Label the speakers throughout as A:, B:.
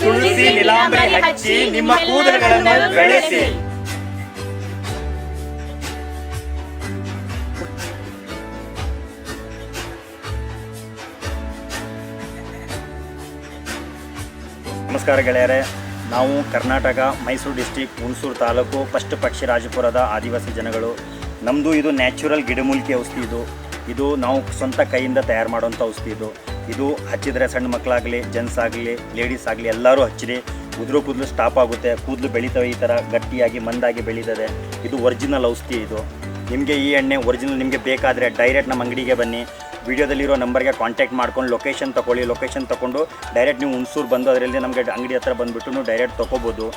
A: ತುಳಸಿ ನಿಲಾಂಬರಿ ಹಚ್ಚಿ ನಿಮ್ಮ ಕೂದಲುಗಳನ್ನು ಬೆಳೆಸಿ. ನಮಸ್ಕಾರ ಗೆಳೆಯರೆ ನಾವು ಕರ್ನಾಟಕ ಮೈಸೂರು ಡಿಸ್ಟಿಕ್ ಹುಣಸೂರು ತಾಲೂಕು ಫಸ್ಟ್ ಪಕ್ಷಿರಾಜಪುರದ ಆದಿವಾಸಿ ಜನಗಳು. ನಮ್ಮದು ಇದು ನ್ಯಾಚುರಲ್ ಗಿಡಮೂಲಿಕೆ ಔಷಧಿ ಇದು. ಇದು ನಾವು ಸ್ವಂತ ಕೈಯಿಂದ ತಯಾರು ಮಾಡುವಂಥ ಔಷಧಿ ಇದು. ಇದು ಹಚ್ಚಿದರೆ ಸಣ್ಣ ಮಕ್ಕಳಾಗಲಿ ಜೆಂಟ್ಸ್ ಆಗಲಿ ಲೇಡೀಸ್ ಆಗಲಿ ಎಲ್ಲರೂ ಹಚ್ಚಿರಿ. ಉದುರು ಕೂದಲು ಸ್ಟಾಪ್ ಆಗುತ್ತೆ. ಕೂದಲು ಬೆಳೀತವೆ ಈ ಥರ ಗಟ್ಟಿಯಾಗಿ, ಮಂದಾಗಿ ಬೆಳೀತದೆ. ಇದು ಒರಿಜಿನಲ್ ಔಷಧಿ ಇದು. ನಿಮಗೆ ಈ ಎಣ್ಣೆ ಒರಿಜಿನಲ್ ನಿಮಗೆ ಬೇಕಾದರೆ ಡೈರೆಕ್ಟ್ ನಮ್ಮ ಅಂಗಡಿಗೆ ಬನ್ನಿ. ವಿಡಿಯೋದಲ್ಲಿರೋ ನಂಬರ್ಗೆ ಕಾಂಟ್ಯಾಕ್ಟ್ ಮಾಡ್ಕೊಂಡು ಲೊಕೇಶನ್ ತೊಗೊಳ್ಳಿ ಲೊಕೇಶನ್ ತೊಗೊಂಡು ಡೈರೆಕ್ಟ್ ನೀವು ಹುಣಸೂರು ಬಂದು ಅದರಲ್ಲಿ ನಮಗೆ ಅಂಗಡಿ ಹತ್ರ ಬಂದುಬಿಟ್ಟು ಡೈರೆಕ್ಟ್ ತೊಗೋಬೋದು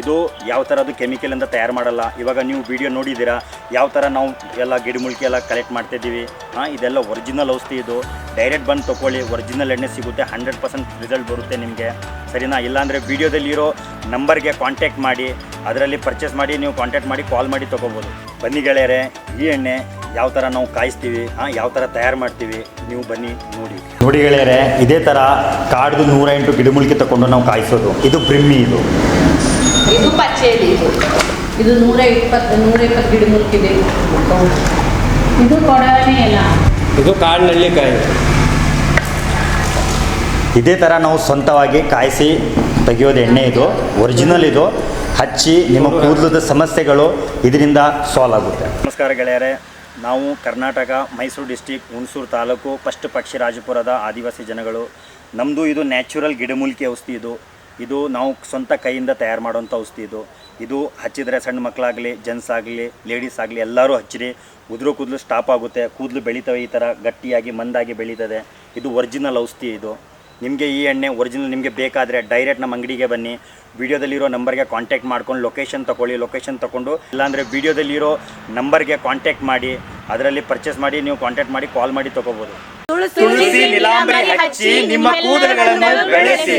A: ಇದು ಯಾವ ಥರದ್ದು ಅಂತ ತಯಾರು ಮಾಡಲ್ಲ. ಇವಾಗ ನೀವು ವಿಡಿಯೋ ನೋಡಿದ್ದೀರಾ, ಯಾವ ಥರ ನಾವು ಎಲ್ಲ ಗಿಡಮೂಲಿಕೆ ಎಲ್ಲ ಕಲೆಕ್ಟ್ ಮಾಡ್ತಿದ್ದೀವಿ ಹಾಂ, ಇದೆಲ್ಲ ಒರಿಜಿನಲ್ ಔಷಧಿ ಇದು. ಡೈರೆಕ್ಟ್ ಬಂದು ತೊಗೊಳ್ಳಿ ಒರಿಜಿನಲ್ ಎಣ್ಣೆ ಸಿಗುತ್ತೆ ಹಂಡ್ರೆಡ್ ಪರ್ಸೆಂಟ್ ರಿಸಲ್ಟ್ ಬರುತ್ತೆ ನಿಮಗೆ. ಸರಿನಾ? ಇಲ್ಲಾಂದರೆ ವಿಡಿಯೋದಲ್ಲಿರೋ ನಂಬರ್ಗೆ ಕಾಂಟ್ಯಾಕ್ಟ್ ಮಾಡಿ, ಅದರಲ್ಲಿ ಪರ್ಚೇಸ್ ಮಾಡಿ, ನೀವು ಕಾಂಟ್ಯಾಕ್ಟ್ ಮಾಡಿ ಕಾಲ್ ಮಾಡಿ ತೊಗೋಬೋದು ಬನ್ನಿ ಗೆಳೆಯರೆ, ಈ ಎಣ್ಣೆ ಯಾವ ಥರ ನಾವು ಕಾಯಿಸ್ತೀವಿ ಹಾಂ ಯಾವ ಥರ ತಯಾರು ಮಾಡ್ತೀವಿ ನೀವು ಬನ್ನಿ ನೋಡಿ. ನೋಡಿ ಗೆಳೆಯರೆ ಇದೇ ಥರ ಕಾಡ್ದು ನೂರ ಎಂಟು ಗಿಡಮೂಲಿಕೆ ತಗೊಂಡು ನಾವು ಕಾಯಿಸೋದು. ಇದು ಬ್ರಿಮ್ಮಿ ಇದು.
B: ಇದು ಪಚ್ಚೇಲಿ ಇದು. ಇದು ನೂರ ಇಪ್ಪತ್ತು ನೂರ ಇಪ್ಪತ್ತು ಗಿಡ ಮುಲ್ಕಿದೆ ಇದು ಕೊಡವನೇ ಇಲ್ಲ
C: ಇದು
A: ಇದೇ ಥರ ನಾವು ಸ್ವಂತವಾಗಿ ಕಾಯಿಸಿ ತೆಗೆಯೋದು ಎಣ್ಣೆ ಇದು. ಒರಿಜಿನಲ್ ಇದು. ಹಚ್ಚಿ ನಿಮ್ಮ ಕೂದಲದ ಸಮಸ್ಯೆಗಳು ಇದರಿಂದ ಸಾಲ್ವ್ ಆಗುತ್ತೆ. ನಮಸ್ಕಾರ ಗೆಳೆಯರೆ. ನಾವು ಕರ್ನಾಟಕ, ಮೈಸೂರು ಡಿಸ್ಟಿಕ್, ಹುಣಸೂರು ತಾಲೂಕು, ಫಸ್ಟ್ ಪಕ್ಷಿರಾಜಪುರದ ಆದಿವಾಸಿ ಜನಗಳು. ನಮ್ಮದು ಇದು ನ್ಯಾಚುರಲ್ ಗಿಡಮೂಲಿಕೆ ಔಷಧಿ ಇದು. ಇದು ನಾವು ಸ್ವಂತ ಕೈಯಿಂದ ತಯಾರು ಮಾಡುವಂಥ ಔಷಧಿ ಇದು. ಇದು ಹಚ್ಚಿದರೆ ಸಣ್ಣ ಮಕ್ಕಳಾಗಲಿ, ಜೆಂಟ್ಸ್ ಆಗಲಿ, ಲೇಡೀಸ್ ಆಗಲಿ ಎಲ್ಲರೂ ಹಚ್ಚಿರಿ. ಉದುರು ಕೂದಲು ಸ್ಟಾಪ್ ಆಗುತ್ತೆ. ಕೂದಲು ಬೆಳೀತವೆ ಈ ಥರ, ಗಟ್ಟಿಯಾಗಿ, ಮಂದಾಗಿ ಬೆಳೀತದೆ. ಇದು ಒರಿಜಿನಲ್ ಔಷಧಿ ಇದು. ನಿಮಗೆ ಈ ಎಣ್ಣೆ ಒರಿಜಿನಲ್ ನಿಮಗೆ ಬೇಕಾದರೆ ಡೈರೆಕ್ಟ್ ನಮ್ಮ ಅಂಗಡಿಗೆ ಬನ್ನಿ. ವಿಡಿಯೋದಲ್ಲಿರೋ ನಂಬರ್ಗೆ ಕಾಂಟ್ಯಾಕ್ಟ್ ಮಾಡ್ಕೊಂಡು, ಲೊಕೇಶನ್ ತೊಗೊಳ್ಳಿ ಲೊಕೇಶನ್ ತೊಗೊಂಡು ಇಲ್ಲಾಂದರೆ ವಿಡಿಯೋದಲ್ಲಿರೋ ನಂಬರ್ಗೆ ಕಾಂಟ್ಯಾಕ್ಟ್ ಮಾಡಿ. ಅದರಲ್ಲಿ ಪರ್ಚೇಸ್ ಮಾಡಿ ನೀವು ಕಾಂಟ್ಯಾಕ್ಟ್ ಮಾಡಿ ಕಾಲ್ ಮಾಡಿ ತಗೋಬಹುದು ತುಳಸಿ ನಿಲಾಂಬರಿ ಹಚ್ಚಿ ನಿಮ್ಮ ಕೂದಲುಗಳನ್ನು ಬೆಳೆಸಿ.